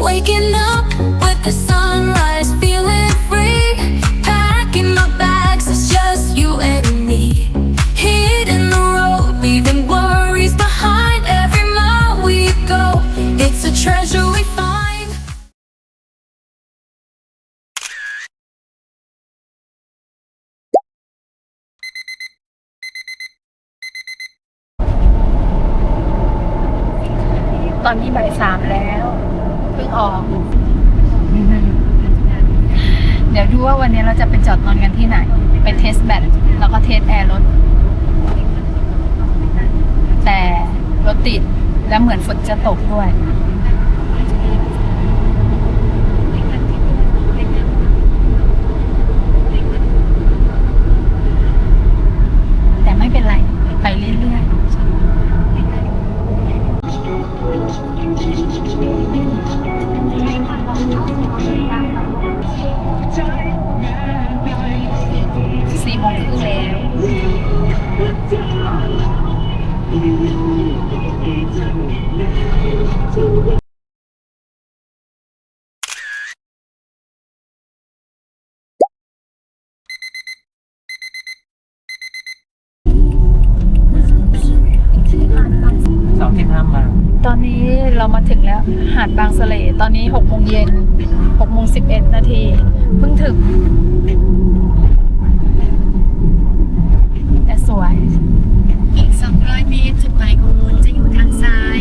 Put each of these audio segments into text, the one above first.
Waking up งเย็นหกโมงสิบเอ็ดนาที เพิ่งถึง แต่สวย อีก 200 เมตร จุดหมายของคุณจะอยู่ทางซ้าย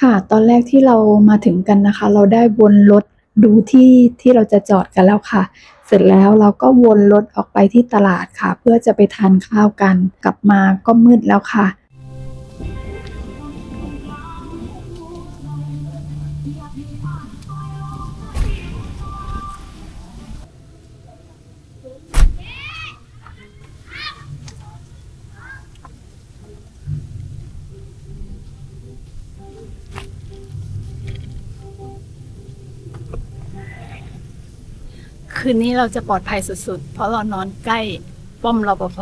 ค่ะตอนแรกที่เรามาถึงกันนะคะ เราได้วนรถดูที่ที่เราจะจอดกันแล้วค่ะ เสร็จแล้วเราก็วนรถออกไปที่ตลาดค่ะ เพื่อจะไปทานข้าวกัน กลับมาก็มืดแล้วค่ะ คืนนี้เราจะปลอดภัยสุดๆ เพราะเรานอนใกล้ป้อมรปภ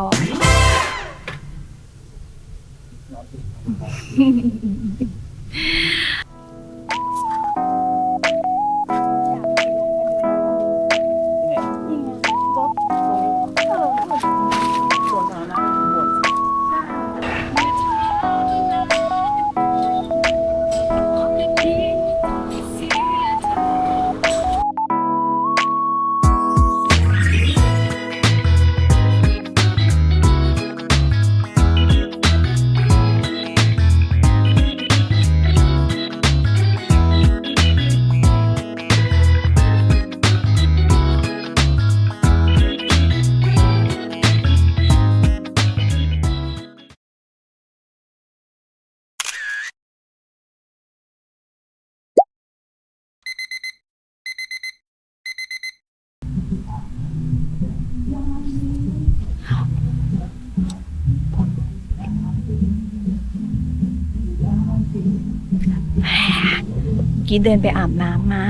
กี้เดินไปอาบน้ำมา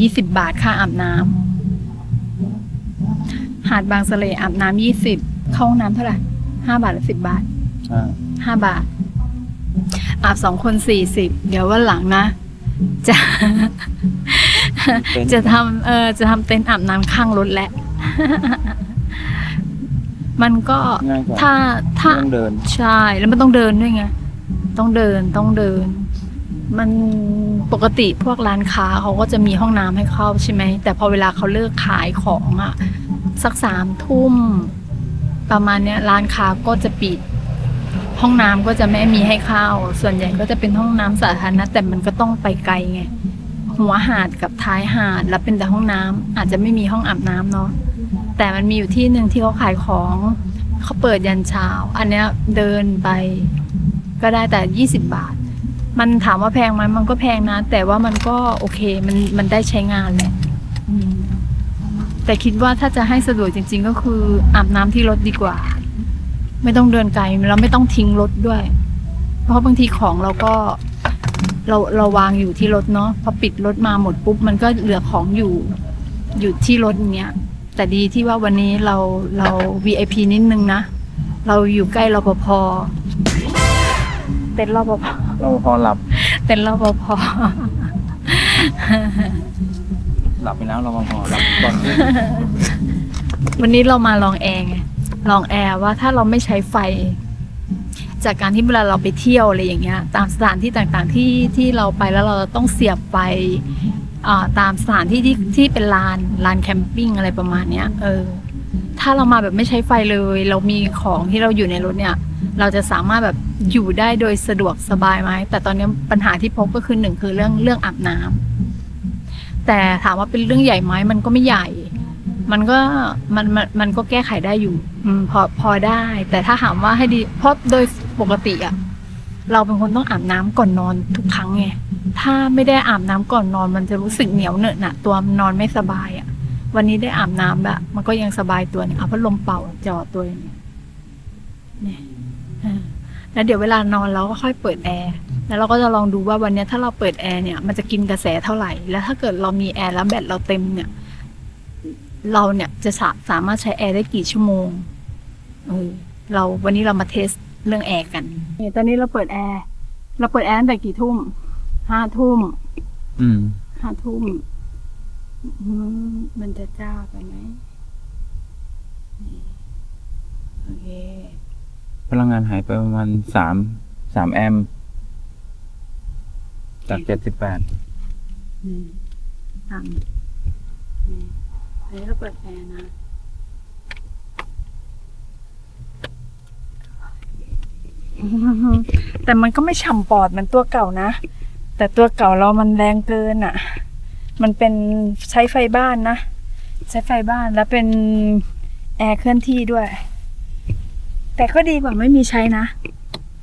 ยี่สิบบาทค่าอาบน้ำหาดบางสะเลอาบน้ำยี่สิบเข้าห้องน้ำเท่าไหร่ห้าบาทหรือสิบบาทอ่าห้าบาท อาบสองคนสี่สิบเดี๋ยววันหลังนะ จะเป็นจะทำเออจะทำเต็นท์อาบน้ำข้างรถแหละ มันก็ง่ายกว่าถ้าถ้าต้องเดินใช่แล้วมันต้องเดินด้วยไง ต้องเดินต้องเดิน มันปกติพวกร้านค้าเขาก็จะมีห้องน้ำให้เข้าใช่ไหม แต่พอเวลาเขาเลิกขายของอะสักสามทุ่ม ประมาณเนี้ยร้านค้าก็จะปิด ห้องน้ำก็จะไม่มีให้เข้า ส่วนใหญ่ก็จะเป็นห้องน้ำสาธารณะแต่มันก็ต้องไปไกลไงหัวหาดกับท้ายหาดแล้วเป็นแต่ห้องน้ำอาจจะไม่มีห้องอาบน้ำเนาะแต่มันมีอยู่ที่หนึ่งที่เขาขายของเขาเปิดยันเช้า อันเนี้ยเดินไป ก็ได้แต่ยี่สิบบาท มันถามว่าแพงไหมมันก็แพงนะ แต่ว่ามันก็โอเคมันมันได้ใช้งานแหละแต่คิดว่าถ้าจะให้สะดวกจริง ๆ ก็คืออาบน้ำที่รถดีกว่า ไม่ต้องเดินไกลแล้วไม่ต้องทิ้งรถด้วย เพราะบางทีของเราก็เราเราวางอยู่ที่รถเนาะพอปิดรถมาหมดปุ๊บ มันก็เหลือของอยู่อยู่ที่รถเงี้ยแต่ดีที่ว่าวันนี้เราเรา VIP นิดนึงนะ เราอยู่ใกล้รปภ เต็นท์รปภเราพอหลับ เต็นท์รปภหลับไปแล้วเราพอหลับก่อนที่วันนี้เรามาลองแอร์ไงลองแอร์ว่าถ้าเราไม่ใช้ไฟ จากการที่เวลาเราไปเที่ยวอะไรอย่างเงี้ย ตามสถานที่ต่างๆที่ที่เราไปแล้วเราต้องเสียบไฟอ่าตามสถานที่ที่ที่เป็นลานลานแคมปิ้งอะไรประมาณเนี้ย เออ ถ้าเรามาแบบไม่ใช้ไฟเลย เรามีของที่เราอยู่ในรถเนี่ย เราจะสามารถแบบอยู่ได้โดยสะดวกสบายไหมแต่ตอนนี้ปัญหาที่พบก็คือหนึ่งคือเรื่องเรื่องอาบน้ำแต่ถามว่าเป็นเรื่องใหญ่ไหมมันก็ไม่ใหญ่ มันก็มันมันมันก็แก้ไขได้อยู่อืมพอพอได้ แต่ถ้าถามว่าให้ดีเพราะโดยปกติอะเราเป็นคนต้องอาบน้ำก่อนนอนทุกครั้งไงถ้าไม่ได้อาบน้ำก่อนนอน มันจะรู้สึกเหนียวเหนอะหนะตัวนอนไม่สบายอะวันนี้ได้อาบน้ำแล้วมันก็ยังสบายตัวเนี่ยเอาพัดลมเป่าจ่อตัวเนี้ยเนี่ย แล้วเดี๋ยวเวลานอนเราก็ค่อยเปิดแอร์แล้วเราก็จะลองดูว่าวันเนี้ยถ้าเราเปิดแอร์เนี่ยมันจะกินกระแสเท่าไหร่ แล้วถ้าเกิดเรามีแอร์แล้วแบตเราเต็มเนี่ย เราเนี่ยจะสาสามารถใช้แอร์ได้กี่ชั่วโมงเออเราวันนี้เรามาเทสเรื่องแอร์กันเนี่ยตอนนี้เราเปิดแอร์เราเปิดแอร์ตั้งแต่กี่ทุ่มห้าทุ่มอืมห้าทุ่มอืมมันจะจ้าไปไหมนี่โอเคพ ลังงานหายไปประมาณสามสามแอมป์จากเจ็ดสิบแปดนี่ทำนี่อันนี้เราเปิดแอร์นะ แต่มันก็ไม่ฉ่ำปอดเหมันตัวเก่านะ แต่ตัวเก่าเรามันแรงเกินอะ มันเป็นใช้ไฟบ้านนะ ใช้ไฟบ้านแล้วเป็นแอร์เคลื่อนที่ด้วย แต่ก็ดีกว่าไม่มีใช้นะ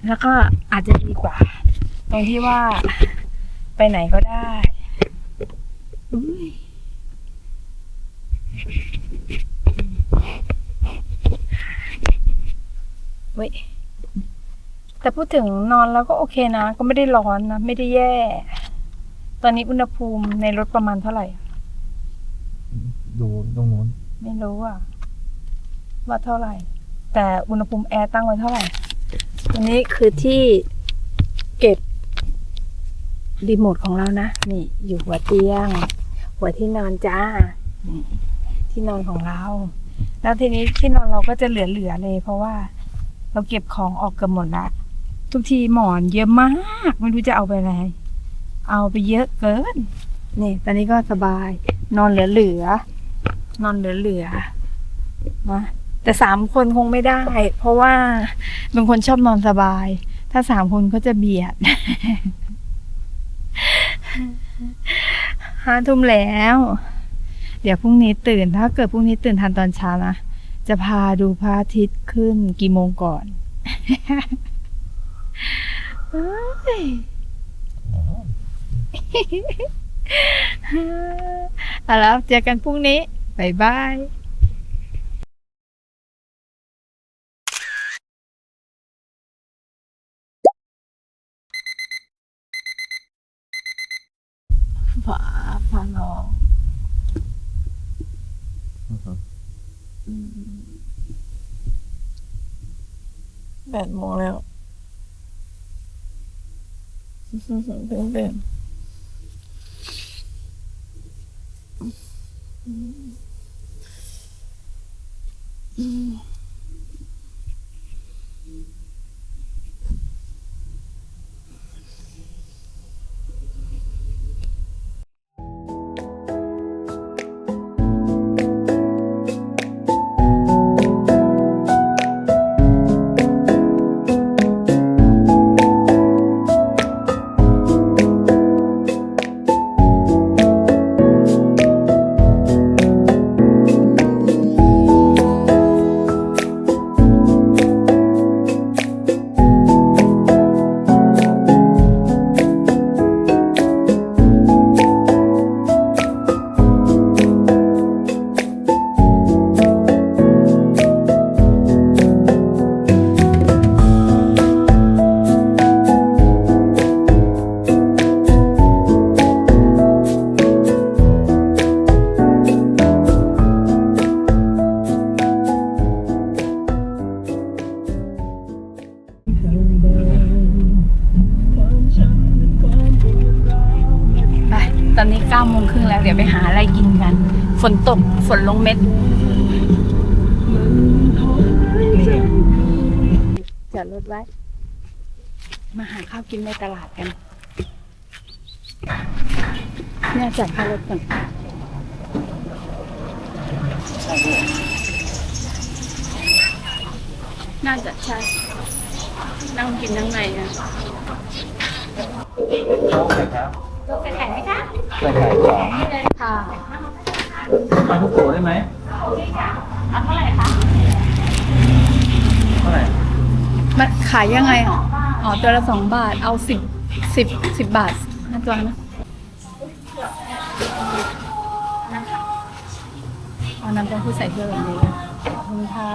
แล้วก็อาจจะดีกว่า ตรงที่ว่าไปไหนก็ได้อุ๊ยเว้ยแต่พูดถึงนอนแล้วก็โอเคนะ ก็ไม่ได้ร้อนนะ ไม่ได้แย่ ตอนนี้อุณหภูมิในรถประมาณเท่าไหร่ ดูตรงนู้น ไม่รู้อะว่าเท่าไหร่ แต่อุณหภูมิแอร์ตั้งไว้เท่าไหร่อันนี้คือที่เก็บรีโมทของเรานะ นี่อยู่หัวเตียง หัวที่นอนจ้านี่ที่นอนของเรา แล้วทีนี้ที่นอนเราก็จะเหลือๆเลย เพราะว่าเราเก็บของออกเกือบหมดละทุกทีหมอนเยอะมากไม่รู้จะเอาไปอะไร เอาไปเยอะเกิน นี่ ตอนนี้ก็สบาย นอนเหลือๆนอนเหลือๆนะ แต่สามคนคงไม่ได้ เพราะว่าเป็นคนชอบนอนสบาย ถ้าสามคนก็จะเบียดห้าทุ่มแล้ว เดี๋ยวพรุ่งนี้ตื่น ถ้าเกิดพรุ่งนี้ตื่นทันตอนเช้านะ จะพาดูพระอาทิตย์ขึ้นกี่โมงก่อนเอาแล้วเจอกันพรุ่งนี้บายบายาพาลองแปดโมงแล้วเพิ่งเป็นอืม ฝนตกฝนลงเม็ดจอดรถไว้ มาหาข้าวกินในตลาดกัน เนี่ยจ่ายค่ารถก่อนน่าจะใช่ นั่งกินทั้งในอะใส่ไข่ไหมคะใส่ไข่สองค่ะ ปลาทุกโกะได้ไหมเอาเท่าไหร่คะเท่าไหร่มันขายยังไงอะอ๋อตัวละสองบาท เอาสิบสิบสิบบาทห้าตัวนะเอาน้ำเต้าหู้ใส่เพิ่มแบบนี้ขอบคุณค่ะ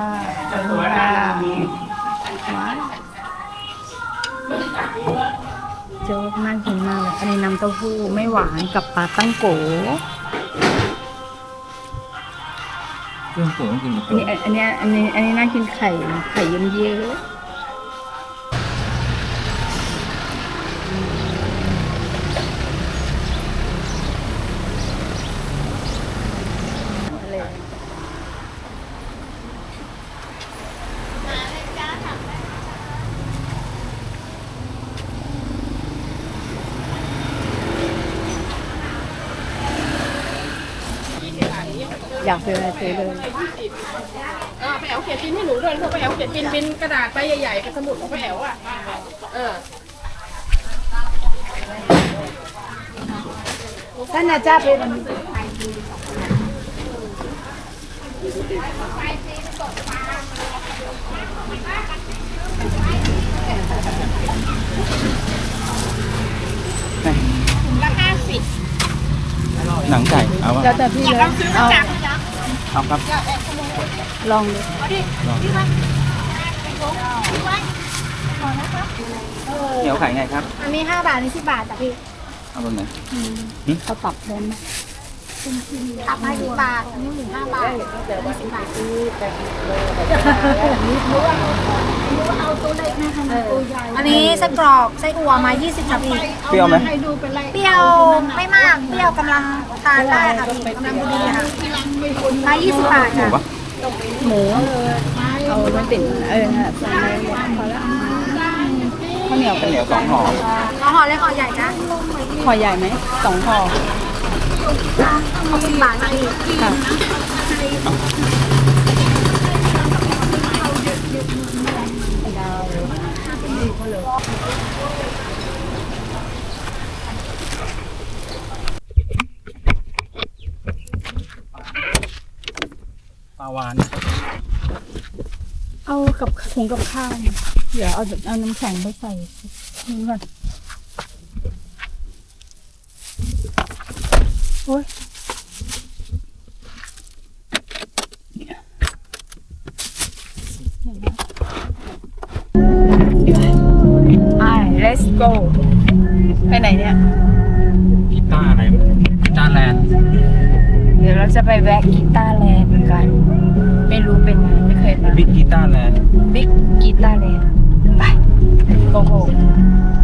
ขอบคุณค่ะว้ายโจ๊กน่ากินมากเลยอันนี้น้ำเต้าหู้ไม่หวานกับปลาตั้งโก เครื่องปรุงต้องกินกับอันนี้อันนี้อันนี้อันนี้น่ากินไข่ไข่เยิ้มเยอะ อยากซื้ออะไรซื้อเลย เออไปแอวเขียนบินให้หนูด้วยพวกไปแอวเขียนบินบินกระดาษใบใหญ่ๆกับสมุดของไปแอวอะ เออท่านอาจารย์เป็นหนังไก่เอาวะแล้วแต่พี่เลย เอา เอาครับ ลองดูลองเหนียวไข่ไงครับ อันนี้5บาทอันนี้10บาทจ้ะพี่เอาตรงไหนเขาปรับได้ไหม ตับให้10บาทอันนี้หมู5บาทอันนี้10บาทอันนี้ไส้กรอกไส้อั่วมา 20ค่ะพี่เปรี้ยวไหมเปรี้ยวไม่มากเปรี้ยวกำลังทานได้ค่ะพี่กำลังดีค่ะมา20บาทหมูค่ะปะหมูเอาไม่ติดเออน่ะใส่เลยพอแล้วข้าวเหนียวข้าวเหนียวสองห่อเอาห่อเล็กห่อใหญ่นะห่อใหญ่ไหมสองห่อ60 บาทนี่ค่ะปลาวาน เอากับถุงกับข้าวเดี๋ยวเอาเอาน้ำแข็งไปใส่นี่ก่อน let's go ไปไหนเนี่ย กีตาร์อะไรกีตาร์แลนด์เดี๋ยวเราจะไปแวะกีตาร์แลนด์กัน ไม่รู้เป็นไงไม่เคยมาบิ๊กกีตาร์แลนด์บิ๊กกีตาร์แลนด์ไปโกโก้「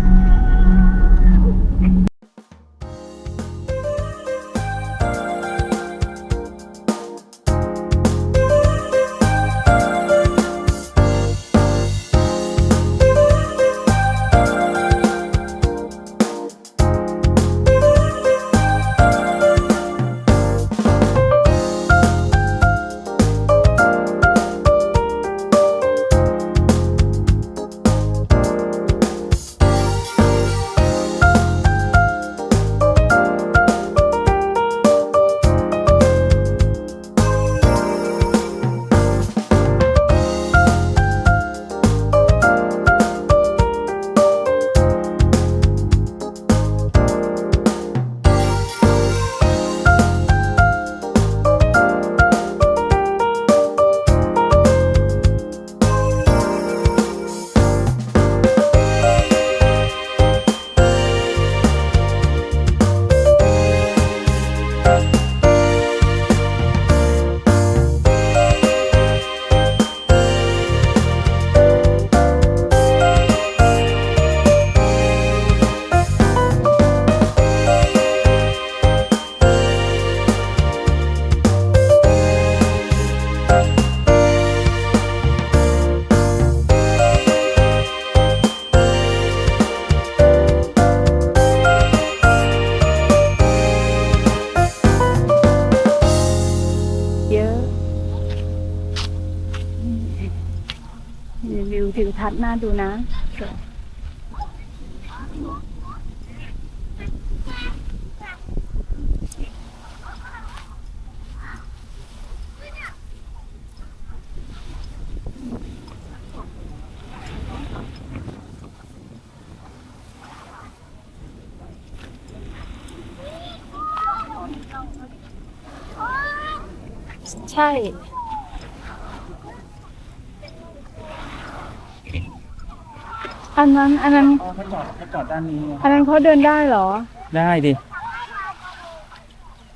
ช่อันนั้นอันนั้นอ๋อเขาจอดเขาจอดด้านนี้อันนั้นเขาเดินได้เหรอ ได้ดิ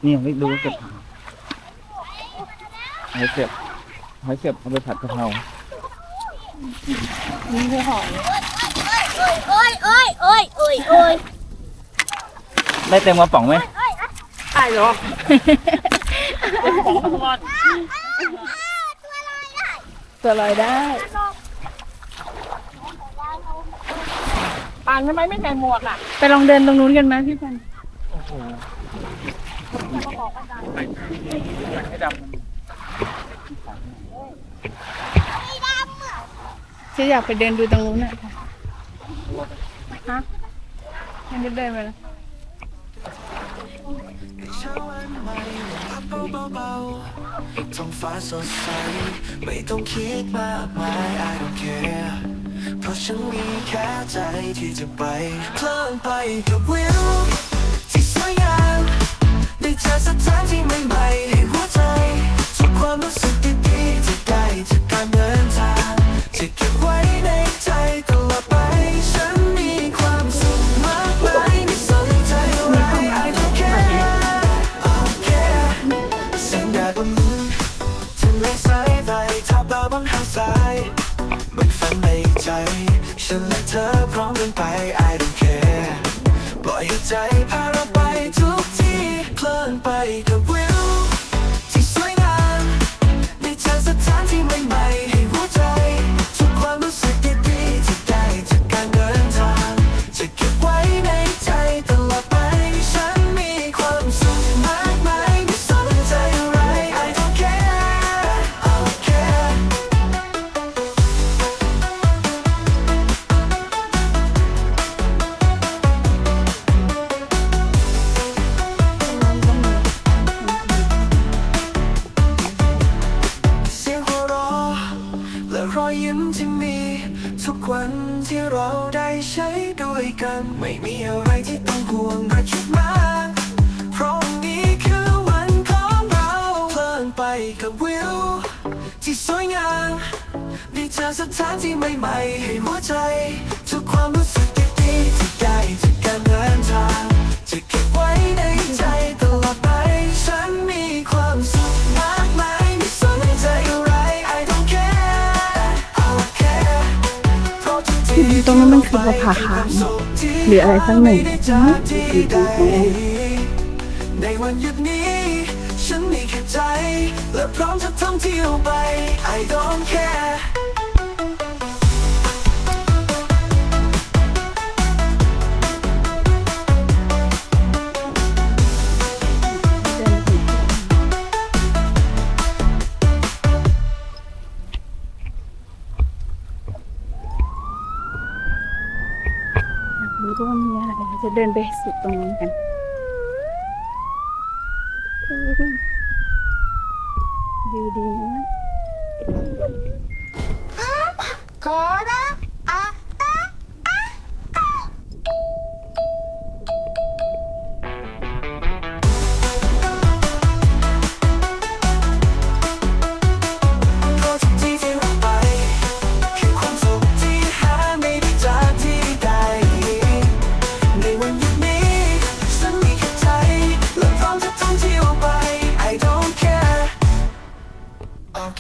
นี่ไม่ดูเก็บหอยเสียบหอยเสียบเอาไปผัดกะเพรานี่คือหอยโอ้ยโอ้ยโอ้ยโอ้ยโอ้ยได้เต็มกระป๋องไหม ตัวลอยได้ปานทำไมไม่ใส่หมวกอะ ไปลองเดินตรงนู้นกันไหมพี่พันธุ์โอ้โหให้ดำจะอยากไปเดินดูตรงนู้นน่ะฮะยังจะเดินไปแล้ว เบาๆท้องฟ้าสดใส ไม่ต้องคิดมากมาย I don't care เพราะฉันมีแค่ใจที่จะไป เพลินไปกับวิวที่สวยงามได้เจอสถานที่ใหม่ๆให้หัวใจทุกความรู้สึกดีๆที่ได้จากการเดินทางจะเก็บไว้ กันไม่มีอะไรที่ต้องห่วงหรือคิดมากเพราะวันนี้คือวันของเราเพลินไปกับวิวที่สวยงามได้เจอสถานที่ใหม่ๆให้หัวใจทุกความรู้สึกดีๆที่ได้จากการเดินทาง ตรงนั้นมันคือประภาคารหรืออะไรสักหนึ่งในวันหยุดนี้ ฉันมีแค่ใจ และพร้อมจะท่องเที่ยวไป I don't care เดินไปสุดตรงนู้นกัน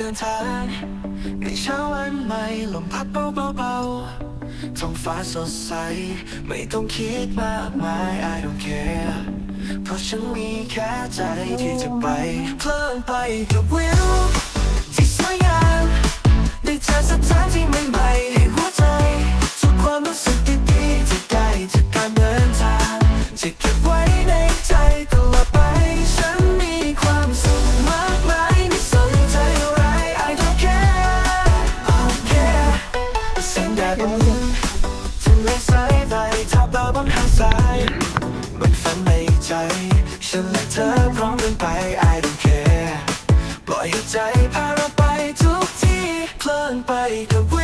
ดินทางในเช้าวันใหม่ลมพัดเบาๆท้องฟ้าสดใส ไม่ต้องคิดมากมาย I don't care เพราะฉันมีแค่ใจที่จะไป เพลินไปกับวิวที่สวยงามได้เจอสถานที่ใหม่ๆให้หัวใจ สายใดถ้าเบอร์บังหาสายมันฝันในใจ ฉันและเธอพร้อมเดินไป I don't care ปล่อยให้ใจพาเราไปทุกที่ เคลื่อนไปกับ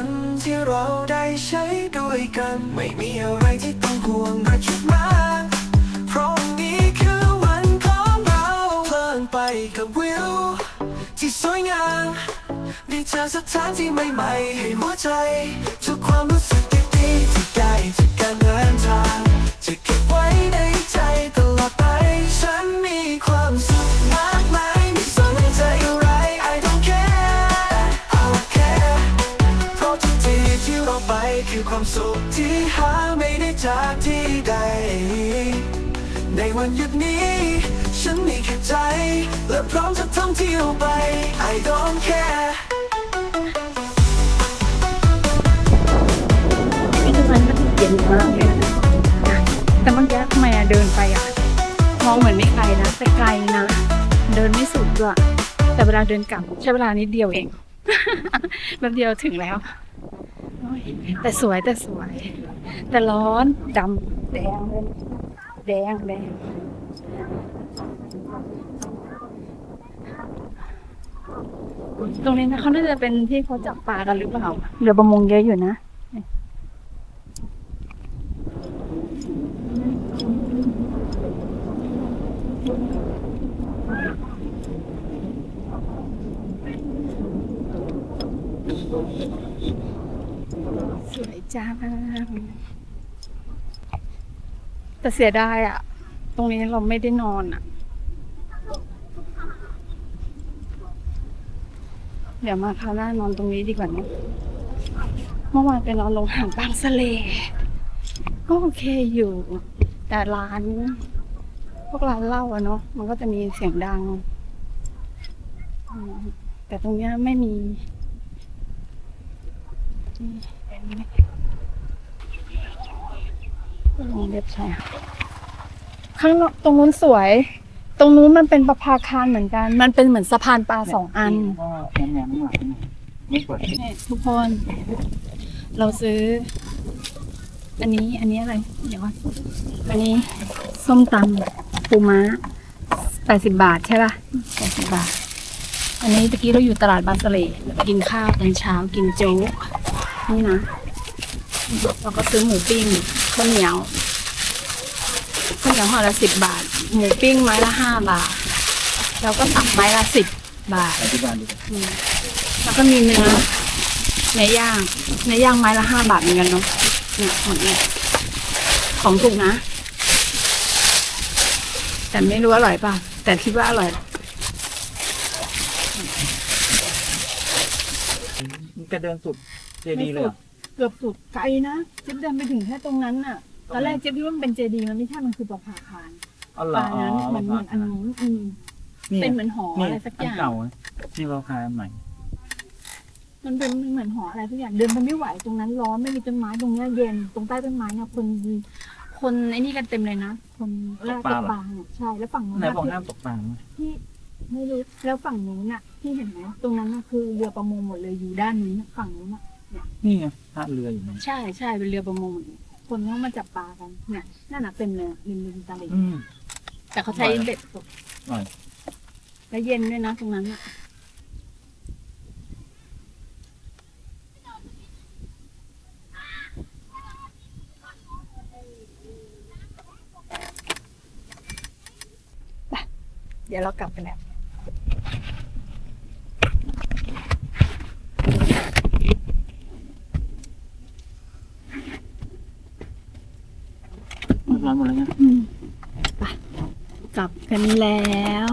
วันที่เราได้ใช้ด้วยกัน ไม่มีอะไรที่ต้องห่วงหรือคิดมากเพราะนนี้คือวันของเราเพลินไปกับวิวที่สวยงามได้เจอสถานที่ใหม่ๆให้หัวใจทุกความรู้สึกดีๆที่ได้จากการเดินทาง และพร้อมจะท่องเที่ยวไป I don't care แต่เมื่อกี้ทำไมอะเดินไปอะมองเหมือนไม่ไกลนะแต่ไกลนะ เดินไม่สุดด้วยแต่เวลาเดินกลับใช้เวลานิดเดียวเองแป๊บเดียวถึงแล้ว แต่สวยแต่สวย แต่ร้อนดำแดงเลยแดงแดง ตรงนี้นะเขาน่าจะเป็นที่เขาจับปลากันหรือเปล่าเรือประมงเยอะอยู่นะสวยจังแต่เสียดายอะตรงนี้เราไม่ได้นอนอะ เดี๋ยวมาคราวหน้านอนตรงนี้ดีกว่าเนะเมื่อวานไปนอนลงหางบางสะเลก็โอเคอยู่ แต่ร้าน พวกร้านเหล้าอะเนาะมันก็จะมีเสียงดัง แต่ตรงเนี้ยไม่มีลงเล็บใช่ค่ะข้างนอกตรงนู้นสวย ตรงนู้นมันเป็นประภาคารเหมือนกัน มันเป็นเหมือนสะพานปลาสองอัน ก็แง้มๆข้างหลังหน่อยไม่เปิดนี่ทุกคน เราซื้อ อันนี้อันนี้อะไร เดี๋ยวก่อนอันนี้ส้มตำปูม้าแปดสิบบาทใช่ป่ะแปดสิบบาท อันนี้ตะกี้เราอยู่ตลาดบางสะเลกินข้าวตอนเช้ากินโจ๊กนี่นะเราก็ซื้อหมูปิ้งข้าวเหนียว ข้าวเหนียวห่อละสิบบาท หมูปิ้งไม้ละห้าบาท แล้วก็ตับไม้ละสิบบาท อธิบายดีกว่าอืมแล้วก็มีเนื้อเนื้อย่างเนื้อย่างไม้ละห้าบาทเหมือนกันเนาะเนี่ยหมดเนี่ยของถูกนะ แต่ไม่รู้อร่อยป่ะ แต่คิดว่าอร่อย มันจะเดินสุดเจดีย์เลยเหรอ เกือบสุดไกลนะเจ๊บเดินไปถึงแค่ตรงนั้นน่ะ ตอนแรกเจ๊บคิดว่ามันเป็นเจดีย์มันไม่ใช่มันคือประภาคารอ๋อเหรปอลานั้นเหมือนเหมือนอันนู้นอืมนี่เป็นเหมือนหอนี่อะไรสักอย่างนเก่านะที่เราคายอันใหม่มันเป็นเหมือนหออะไรทุกอย่างเดินไปไม่ไหวตรงนั้นร้อนไม่มีต้นไม้ตรงเนี้ยเย็นตรงใต้ต้นไม้เนี่ยคนคนไอ้นี่กันเต็มเลยนะคนล่าตกปลาเนี่ยใช่แล้วฝั่งนู้นไหนน่ะบอกที่ห้ามตกปลาไหมที่ไม่รู้แล้วฝั่งนู้นน่ะที่เห็นไหมตรงนั้นน่ะคือเรือประมงหมดเลยอยู่ด้านนี้น่ะฝั่งนู้นน่ะนี่ไงท่าเรืออยู่นั่นใช่ใช่เป็นเรือประมงหมดเลย คนเขามาจับปลากันเนี่ยนั่นน่ะเป็นเลยริมริมตลิ่งอืม แต่เขาใช้เบ็ดตกอร่อยแล้วเย็นด้วยนะตรงนั้นน่ะไปเดี๋ยวเรากลับกันแล้ว ร้อนหมดแล้วไงอืมไปกลับกันแล้ว